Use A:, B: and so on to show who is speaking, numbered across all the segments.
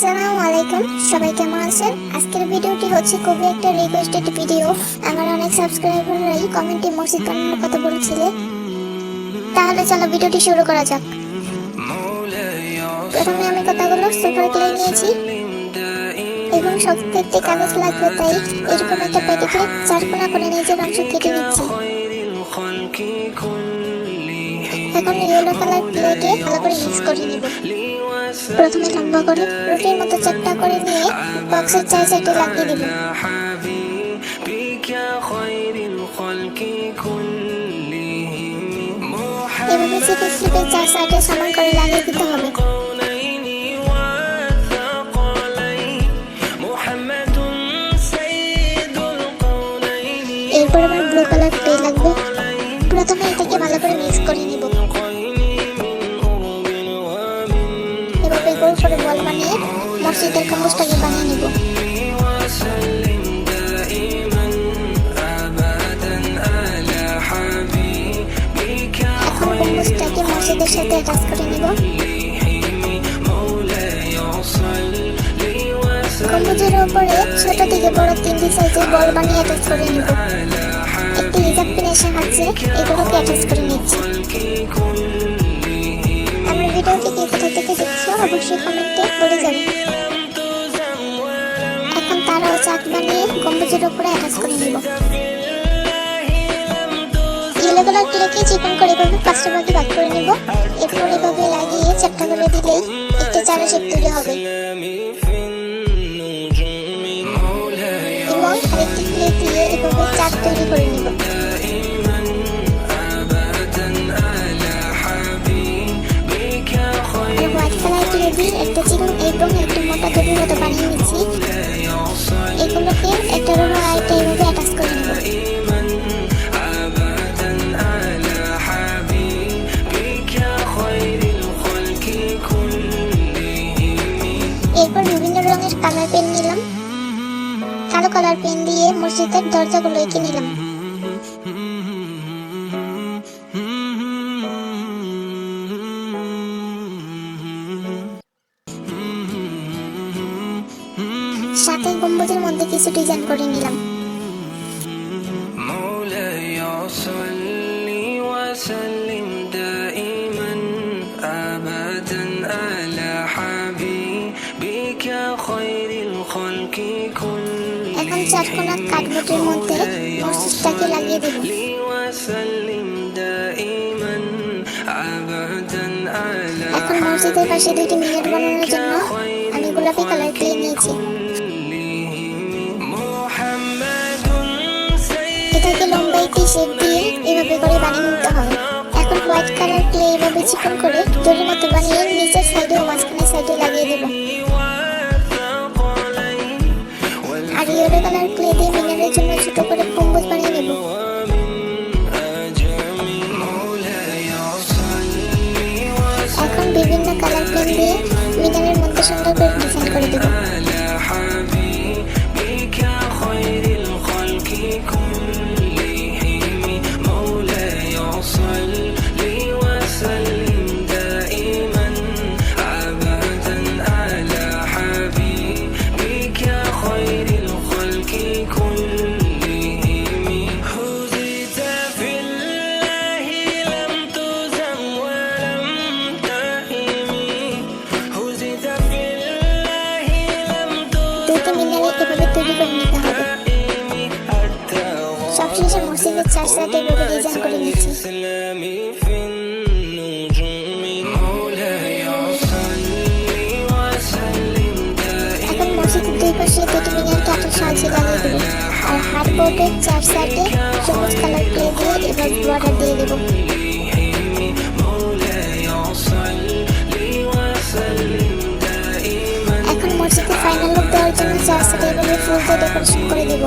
A: আসসালামু আলাইকুম। সবাই কেমন আছেন? আজকের ভিডিওটি হচ্ছে খুবই একটা রিকোয়েস্টেড ভিডিও আমার অনেক সাবস্ক্রাইবাররাই কমেন্টে মসজিদ বানানোর কথা বলছিলে। তাহলে চলো ভিডিওটি শুরু করা যাক। প্রথমে আমি কথাগুলো সুপার ক্লে নিয়েছি। এবং শক্ত একটি কাগজ লাগবে তাই এরকম একটা প্যাকেটে চারকোনা করে নিজের অংশ কেটে নিচ্ছি। এখন ইয়েলো কালার প্লেটে ভালো করে মিক্স করে নিব। প্রথমে লম্বা করে রুটির মতো চারটা করে নিয়ে বক্সের চার সাইডে লাগিয়ে দিব এভাবে চেপে চেপে চার সাইডে সমান করে লাগিয়ে দিতে হবে। এরপর আমার ব্লু কালার মসজিদের কম্পোস্টটাকে বানিয়ে নিব এখন কম্পোস্টটাকে মসজিদের সাথে অ্যাটাচ করে নিব কম্পোজের উপরে ছোট থেকে বড় তিনটি সাইজের বল বানিয়ে অ্যাটাচ করে নিব একটি হিজাব পেনের সাহায্যে এগুলোকে অ্যাটাচ করে নিচ্ছি আমার ভিডিওটি কে কোথা থেকে দেখছ অবশ্যই কমেন্টে বলে যাবে এখন তারাও চাক বানিয়ে গম্বুজের উপরে অ্যাটাচ করে নিব। ক্লেকে চিকন করে এভাবে পাঁচটা ভাগে ভাগ করে নিব? এরপর এভাবে লাগিয়ে চারটা করে দিলেই একটি চারা শেপ তৈরি হবে। এবং আরেকটি ক্লে দিয়ে এভাবে চাক তৈরি করে নিব। আর একটা চিকন এবং একটা মোটা দড়ির মতো বানিয়ে নিচ্ছি। এগুলোকে একটা রুমে আরেকটা এভাবে অ্যাটাচ করে নেব। এরপর বিভিন্ন রঙের কালার পেন নিলাম। কালো কালার পেন দিয়ে মসজিদের দরজাগুলো এঁকে নিলাম। গম্বুজের মধ্যে কিছু ডিজাইন করে নিলাম। এখন চারকোনা কাঠবোটের মধ্যে মসজিদটাকে লাগিয়ে দেব এখন মসজিদের পাশে দুইটি মিনার বানানোর জন্য আমি গোলাপি কালার ক্লে নিয়েছি। শেপ দিয়ে এভাবে করে বানিয়ে নিতে হয়। এখন হোয়াইট কালার ক্লে এভাবে চিকন করে দড়ির মতো বানিয়ে নিচের সাইডে ও মাঝখানের সাইডে লাগিয়ে দেবো। আর ইয়েলো কালার ক্লে দিয়ে মিনারের জন্য ছোট করে গম্বুজ বানিয়ে নেব। এখন বিভিন্ন কালার পেন দিয়ে মিনারের মধ্যে সুন্দর করে ডিজাইন করে দেবো। তৈরি করে নিতে হবে। সবশেষে মসজিদের চারসাইটে রোডে ডিজাইন করে নিচ্ছি এখন মসজিদের দুই পাশে দুটি মিনারকে আঠারো সাহায্যে লাগিয়ে দেবো। আর হার্ডবোর্ডের চার সাইডে সবুজ কালার প্লে দিয়ে দেওয়ার জন্য চার সাইডে ফুল দিয়ে ডেকোরেশন করে দেবো।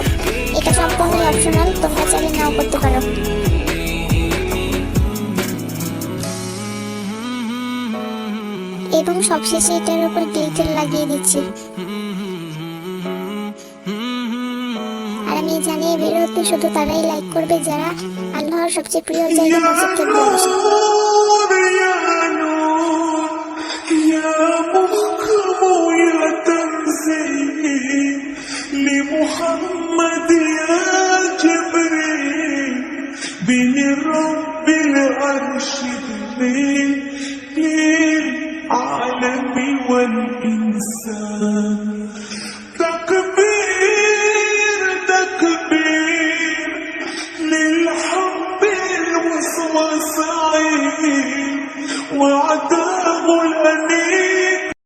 A: এটা সম্পূর্ণই অপশনাল তোমরা চাইলে নাও করতে পারো। এবং সবশেষে এটার উপর গ্লিটার লাগিয়ে দিচ্ছি। আর আমি জানি ভিডিওতে শুধু তারাই লাইক করবে যারা আল্লাহর সবচেয়ে প্রিয় জায়গা মসজিদকে ভালোবাসে
B: أرشد عالمي والإنسان.